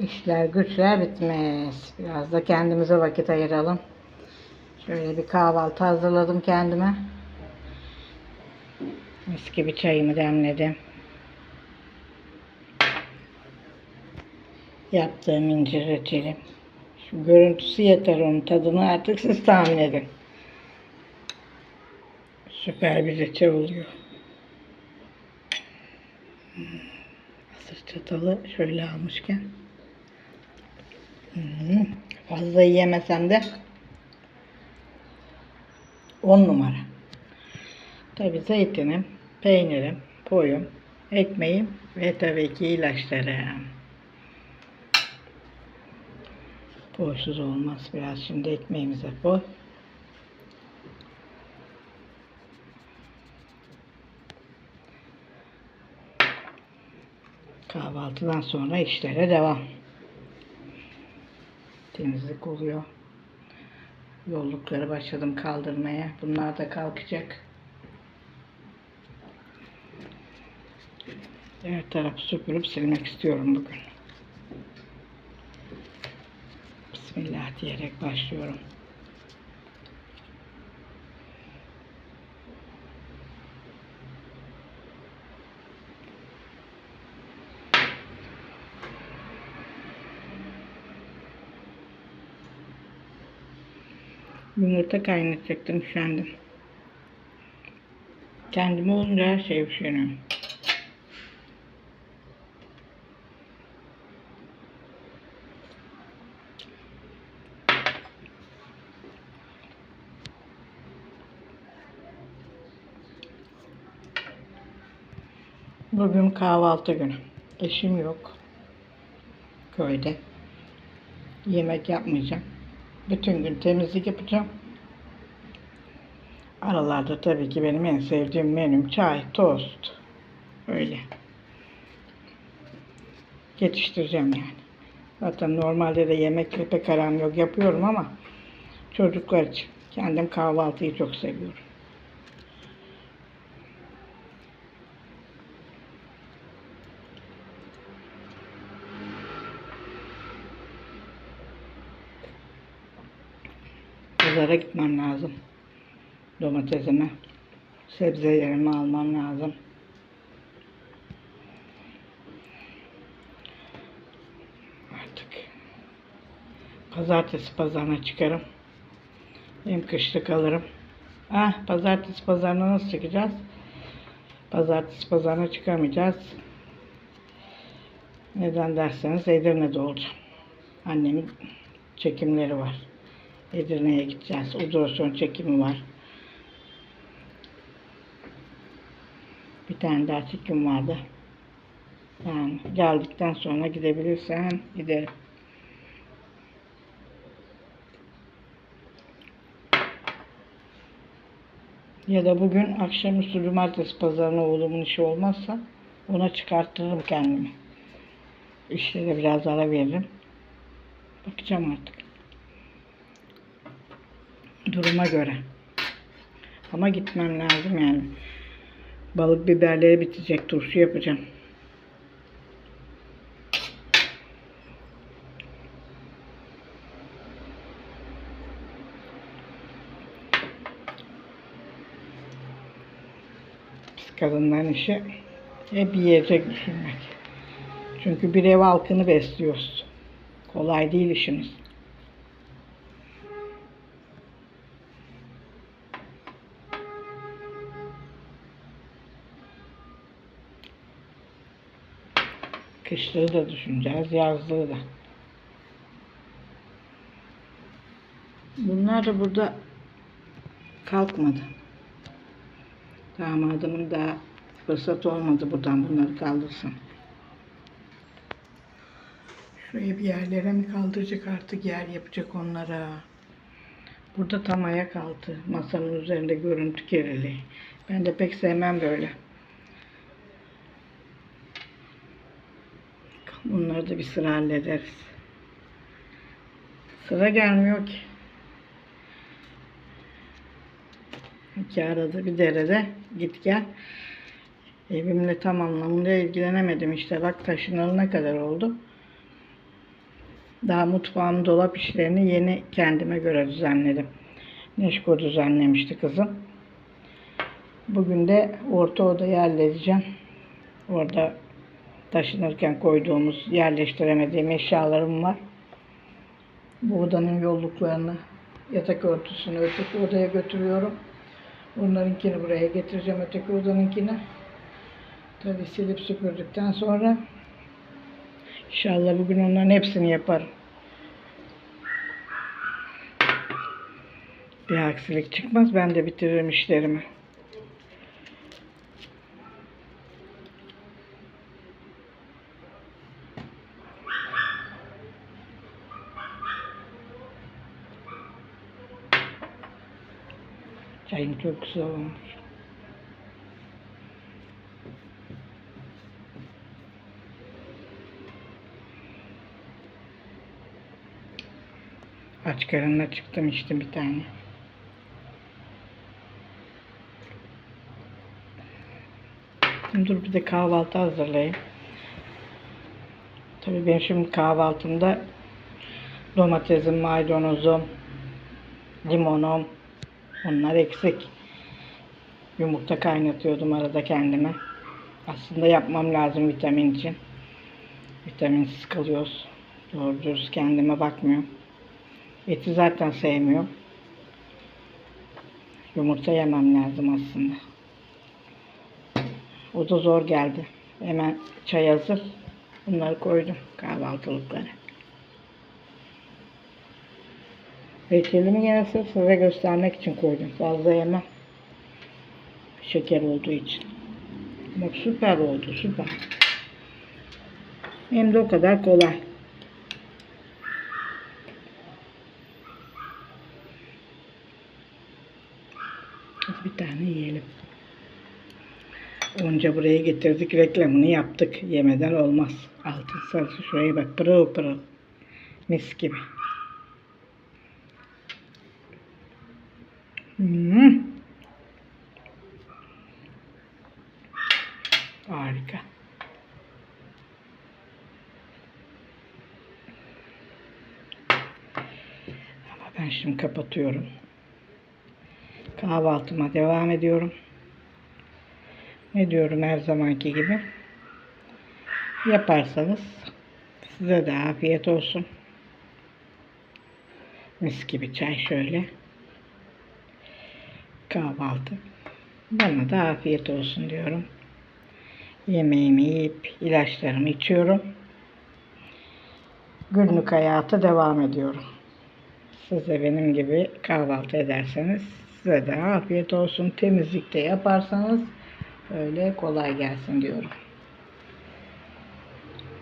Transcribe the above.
İşler güçler bitmez. Biraz da kendimize vakit ayıralım. Şöyle bir kahvaltı hazırladım kendime. Mis gibi çayımı demledim. Yaptığım incir reçelim. Şu görüntüsü yeter onun tadını artık siz tahmin edin. Süper bir reçel oluyor. Hmm. Hazır çatalı şöyle almışken. Fazla yiyemesem de 10 numara. Tabi zeytinim, peynirim, poyum, ekmeğim ve tabii ki ilaçlarım. Poysuz olmaz. Biraz şimdi ekmeğimize koy. Kahvaltıdan sonra işlere devam. Temizlik oluyor. Yollukları başladım kaldırmaya. Bunlar da kalkacak. Her tarafı süpürüp silmek istiyorum bugün. Bismillah diyerek başlıyorum. Yumurta kaynatacaktım üşendim. Kendime olunca her şey üşeniyorum. Bugün kahvaltı günü. Eşim yok. Köyde. Yemek yapmayacağım. Bütün gün temizlik yapacağım. Aralarda tabii ki benim en sevdiğim menüm çay, tost. Öyle. Yetiştireceğim yani. Zaten normalde de yemekle pek aram yok. Yapıyorum ama çocuklar için. Kendim kahvaltıyı çok seviyorum. Pazara gitmem lazım. Domatesimi, sebzelerimi almam lazım. Artık pazartesi pazarına çıkarım. Hem kışlık alırım. Ah, pazartesi pazarına nasıl çıkacağız? Pazartesi pazarına çıkamayacağız. Neden derseniz Edirne'de olacağım. Annemin çekimleri var. Edirne'ye gideceğiz. Ultrason çekimi var. Bir tane daha çekim vardı. Yani geldikten sonra gidebilirsem giderim. Ya da bugün akşamüstü cumartesi pazarına oğlumun işi olmazsa ona çıkarttırırım kendimi. İşlere biraz ara veririm. Bakacağım artık. Duruma göre. Ama gitmem lazım yani. Balık biberleri bitecek. Turşu yapacağım. Biz kadınların işi hep yiyecek düşünmek. Çünkü bir ev halkını besliyoruz. Kolay değil işimiz. Kışlığı da düşüneceğiz, yazlığı da. Bunlar da burada kalkmadı. Damadımın da fırsat olmadı buradan bunları kaldırsın. Şuraya bir yerlere mi kaldıracak artık yer yapacak onlara. Burada tam ayak altı. Masanın üzerinde görüntü kirliliği. Ben de pek sevmem böyle. Bunları da bir sıra hallederiz. Sıra gelmiyor ki. İki arada bir derede git gel. Evimle tam anlamıyla ilgilenemedim işte. Bak taşınalı ne kadar oldu. Daha mutfağım dolap işlerini yeni kendime göre düzenledim. Neşko düzenlemişti kızım. Bugün de orta odayı halledeceğim. Orada taşınırken koyduğumuz, yerleştiremediğim eşyalarım var. Bu odanın yolluklarını, yatak örtüsünü öteki odaya götürüyorum. Bunlarınkini buraya getireceğim, öteki odanınkini. Tabii silip süpürdükten sonra inşallah bugün onların hepsini yaparım. Bir aksilik çıkmaz, ben de bitiririm işlerimi. Çayım çok güzel. Aç karınla çıktım işte bir tane. Dur bir de kahvaltı hazırlayayım. Tabii benim şimdi kahvaltımda domatesim, maydanozum, limonum, onlar eksik. Yumurta kaynatıyordum arada kendime. Aslında yapmam lazım vitamin için. Vitaminsiz kalıyoruz. Doğru dürüst kendime bakmıyorum. Eti zaten sevmiyorum. Yumurta yemem lazım aslında. O da zor geldi. Hemen çay hazır. Bunları koydum kahvaltılıklara. Reçelimi yine sırf size göstermek için koydum. Fazla yemem. Şeker olduğu için. Ama süper oldu süper. Hem de o kadar kolay. Bir tane yiyelim. Onca buraya getirdik reklamını yaptık. Yemeden olmaz. Altın sarısı şuraya bak pırıl pırıl. Mis gibi. Hmm. Harika. Ama ben şimdi kapatıyorum. Kahvaltıma devam ediyorum. Ne diyorum her zamanki gibi. Yaparsanız size de afiyet olsun. Mis gibi çay şöyle. Kahvaltı. Bana da afiyet olsun diyorum. Yemeğimi yiyip ilaçlarımı içiyorum. Günlük hayata devam ediyorum. Siz de benim gibi kahvaltı ederseniz size de afiyet olsun. Temizlikte yaparsanız öyle kolay gelsin diyorum.